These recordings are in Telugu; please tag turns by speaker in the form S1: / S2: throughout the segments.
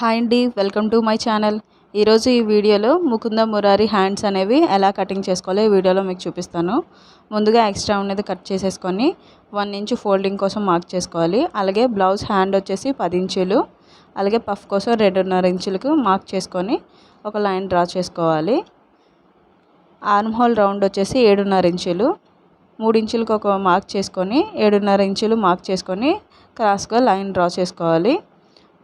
S1: హాయ్ అండి వెల్కమ్ టు మై ఛానల్. ఈరోజు ఈ వీడియోలో ముకుంద మురారి హ్యాండ్స్ అనేవి ఎలా కటింగ్ చేసుకోవాలో ఈ వీడియోలో మీకు చూపిస్తాను. ముందుగా ఎక్స్ట్రా ఉన్నది కట్ చేసేసుకొని వన్ ఇంచ్ ఫోల్డింగ్ కోసం మార్క్ చేసుకోవాలి. అలాగే బ్లౌజ్ హ్యాండ్ వచ్చేసి పది ఇంచులు అలాగే పఫ్ కోసం రెండున్నర ఇంచులకు మార్క్ చేసుకొని ఒక లైన్ డ్రా చేసుకోవాలి. ఆర్మ్ హోల్ రౌండ్ వచ్చేసి ఏడున్నర ఇంచులు మూడు ఇంచులకు ఒక మార్క్ చేసుకొని ఏడున్నర ఇంచులు మార్క్ చేసుకొని క్రాస్గా లైన్ డ్రా చేసుకోవాలి.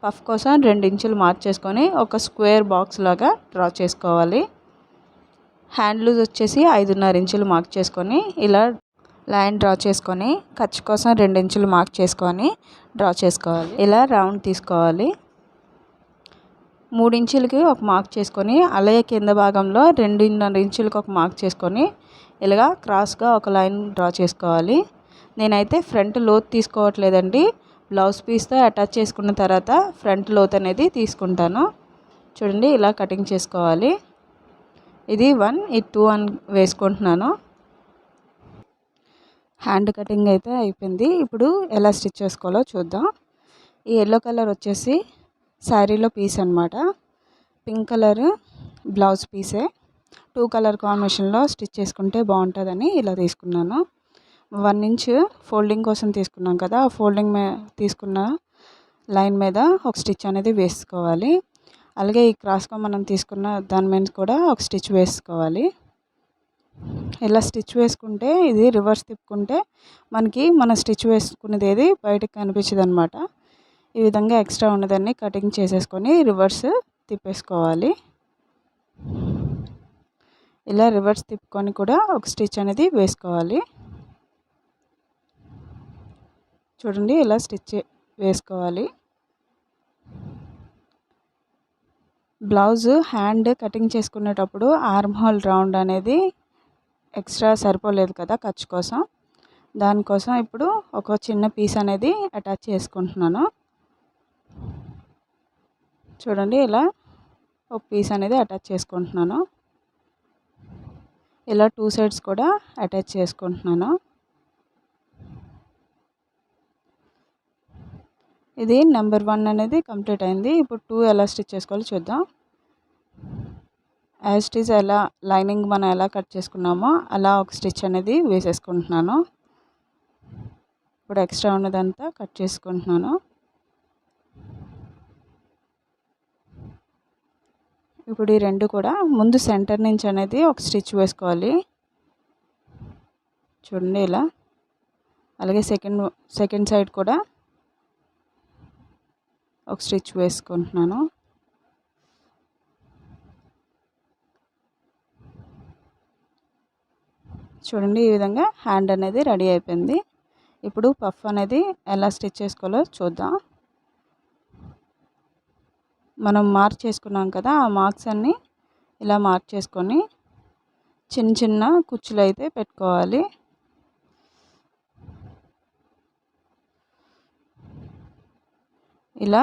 S1: పఫ్ కోసం రెండు ఇంచులు మార్క్ చేసుకొని ఒక స్క్వేర్ బాక్స్ లాగా డ్రా చేసుకోవాలి. హ్యాండ్ లూజ్ వచ్చేసి ఐదున్నర ఇంచులు మార్క్ చేసుకొని ఇలా లైన్ డ్రా చేసుకొని ఖర్చు కోసం రెండు ఇంచులు మార్క్ చేసుకొని డ్రా చేసుకోవాలి. ఇలా రౌండ్ తీసుకోవాలి. మూడు ఇంచులకి ఒక మార్క్ చేసుకొని అలాగే కింద భాగంలో రెండున్నర ఇంచులకి ఒక మార్క్ చేసుకొని ఇలాగా క్రాస్గా ఒక లైన్ డ్రా చేసుకోవాలి. నేనైతే ఫ్రంట్ లోత్ తీసుకోవట్లేదండి. బ్లౌజ్ పీస్తో అటాచ్ చేసుకున్న తర్వాత ఫ్రంట్ లోత్ అనేది తీసుకుంటాను. చూడండి ఇలా కటింగ్ చేసుకోవాలి. ఇది వన్ ఇది టూ అని వేసుకుంటున్నాను. హ్యాండ్ కటింగ్ అయితే అయిపోయింది. ఇప్పుడు ఎలా స్టిచ్ చేసుకోవాలో చూద్దాం. ఈ ఎల్లో కలర్ వచ్చేసి శారీలో పీస్ అనమాట పింక్ కలర్ బ్లౌజ్ పీసే. టూ కలర్ కాంబినేషన్లో స్టిచ్ చేసుకుంటే బాగుంటుందని ఇలా తీసుకున్నాను. వన్ ఇంచ్ ఫోల్డింగ్ కోసం తీసుకున్నాం కదా ఆ ఫోల్డింగ్ మే తీసుకున్న లైన్ మీద ఒక స్టిచ్ అనేది వేసుకోవాలి. అలాగే ఈ క్రాస్గా మనం తీసుకున్న దాని మీద కూడా ఒక స్టిచ్ వేసుకోవాలి. ఇలా స్టిచ్ వేసుకుంటే ఇది రివర్స్ తిప్పుకుంటే మనకి మన స్టిచ్ వేసుకునేది ఏది బయటకు కనిపించదు అనమాట ఈ విధంగా ఎక్స్ట్రా ఉన్నదాన్ని కటింగ్ చేసేసుకొని రివర్స్ తిప్పేసుకోవాలి. ఇలా రివర్స్ తిప్పుకొని కూడా ఒక స్టిచ్ అనేది వేసుకోవాలి. చూడండి ఇలా స్టిచ్ వేసుకోవాలి. బ్లౌజ్ హ్యాండ్ కటింగ్ చేసుకునేటప్పుడు ఆర్మ్ హోల్ రౌండ్ అనేది ఎక్స్ట్రా సరిపోలేదు కదా ఖర్చు కోసం. దానికోసం ఇప్పుడు ఒక చిన్న పీస్ అనేది అటాచ్ చేసుకుంటున్నాను. చూడండి ఇలా ఒక పీస్ అనేది అటాచ్ చేసుకుంటున్నాను. ఇలా టూ సైడ్స్ కూడా అటాచ్ చేసుకుంటున్నాను. ఇది నెంబర్ వన్ అనేది కంప్లీట్ అయింది. ఇప్పుడు టూ ఎలా స్టిచ్ చేసుకోవాలో చూద్దాం. యాజ్ స్టిచ్ ఎలా లైనింగ్ మనం ఎలా కట్ చేసుకున్నామో అలా ఒక స్టిచ్ అనేది వేసేసుకుంటున్నాను. ఇప్పుడు ఎక్స్ట్రా ఉన్నదంతా కట్ చేసుకుంటున్నాను. ఇప్పుడు ఈ రెండు కూడా ముందు సెంటర్ నుంచి అనేది ఒక స్టిచ్ వేసుకోవాలి. చూడండి ఇలా. అలాగే సెకండ్ సెకండ్ సైడ్ కూడా ఒక స్టిచ్ వేసుకుంటున్నాను. చూడండి ఈ విధంగా హ్యాండ్ అనేది రెడీ అయిపోయింది. ఇప్పుడు పఫ్ అనేది ఎలా స్టిచ్ చేసుకోవాలో చూద్దాం. మనం మార్క్ చేసుకున్నాం కదా ఆ మార్క్స్ అన్నీ ఇలా మార్క్ చేసుకొని చిన్న చిన్న కుచ్చులు అయితే పెట్టుకోవాలి. ఇలా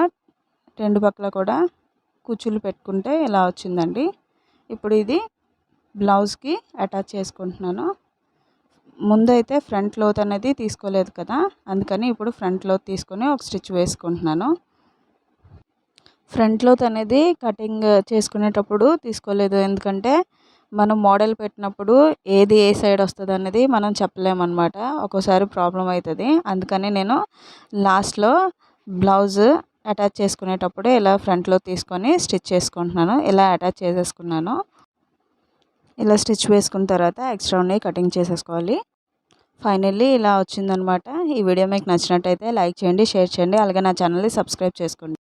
S1: రెండు పక్కల కూడా కుచ్చులు పెట్టుకుంటే ఇలా వచ్చిందండి? ఇప్పుడు ఇది బ్లౌజ్కి అటాచ్ చేసుకుంటున్నాను. ముందైతే ఫ్రంట్ లోత్ అనేది తీసుకోలేదు కదా అందుకని ఇప్పుడు ఫ్రంట్ లోత్ తీసుకొని ఒక స్టిచ్ వేసుకుంటున్నాను. ఫ్రంట్ లోత్ అనేది కటింగ్ చేసుకునేటప్పుడు తీసుకోలేదు ఎందుకంటే మనం మోడల్ పెట్టినప్పుడు ఏది ఏ సైడ్ వస్తుంది అనేది మనం చెప్పలేమన్నమాట. ఒక్కోసారి ప్రాబ్లం అవుతుంది అందుకని నేను లాస్ట్లో బ్లౌజ్ అటాచ్ చేసుకునేటప్పుడు ఇలా ఫ్రంట్లో తీసుకొని స్టిచ్ చేసుకుంటున్నాను. ఇలా అటాచ్ చేసేసుకున్నాను ఇలా స్టిచ్ వేసుకున్న తర్వాత ఎక్స్ట్రా ఉన్నాయి కటింగ్ చేసేసుకోవాలి. ఫైనల్లీ ఇలా వచ్చిందనమాట. ఈ వీడియో మీకు నచ్చినట్టయితే లైక్ చేయండి షేర్ చేయండి. అలాగే నా ఛానల్ని సబ్స్క్రైబ్ చేసుకోండి.